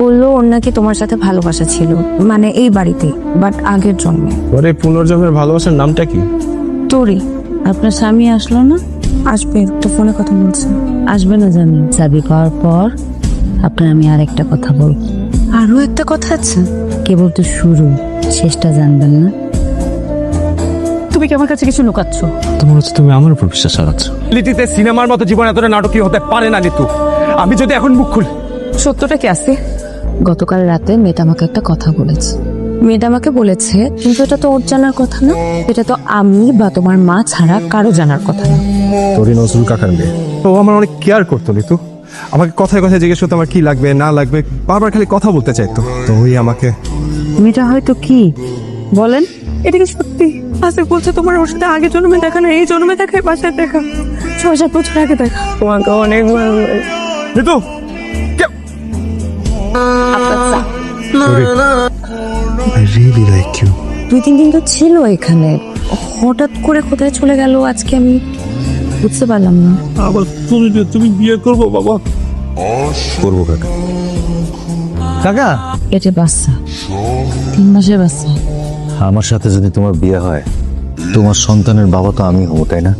বলল ওর নাকি তোমার সাথে ভালোবাসা ছিল মানে এই বাড়িতে বাট আগের জন্মে। ওর এই পুনর্জন্মের ভালোবাসার নামটা কি? তোরই। আপনার স্বামী আসলো না? আসবে তো ফোনে কথা বলছে। আসবে না জানি। চাবি পাওয়ার পর আপনার আমি আর একটা কথা বলব। আরও একটা কথা আছে? কেবল তো শুরু শেষটা জানবেন না। তুমি কি আমার কাছে কিছু লুকাচ্ছ? তোমার হচ্ছে তুমি আমার উপর বিশ্বাস হারাচ্ছ। লিটিতে সিনেমার মতো জীবন এতটা নাটকীয় হতে পারে না লিতু। আমি যদি এখন মুখ খুলি। সত্যটা কি আছে? গতকাল রাতে মেয়েটা আমাকে একটা কথা বলেছে। মেয়েটা আমাকে বলেছে কিন্তু এটা তো ওর জানার কথা না। এটা তো আমি বা তোমার মা ছাড়া কারও জানার কথা না। তোরই নজরুল কাকার মেয়ে। ও আমার অনেক কেয়ার করতো লিতু আমাকে কথায় কথায় জিজ্ঞেস করতো আমার কি লাগবে না লাগবে? বারবার খালি কথা বলতে চাইতো। তো ওই আমাকে মেয়েটা হয়তো কি? বলেন। এটা কি সত্যি? আসিফ বলছে তোমার ওর সাথে আগে জন্মে দেখা না এই জন্মে দেখা বাসায় দেখা। ছয় সাত বছর আগে দেখা। তোমাকে অনেক ভালো লাগে। Litu I really like you দুই তিন দিন তো ছিল এখানে। হঠাৎ করে কোথায় চলে গেল আজকে আমি বুঝতে পারলাম না। আবার তুমি তুমি বিয়ে করব বাবা? করব কাকা। কাকা? পেটে বাচ্চা। তিন মাসের বাচ্চা। আমার সাথে যদি তোমার বিয়ে হয় তোমার সন্তানের বাবা তো আমি হব তাই না?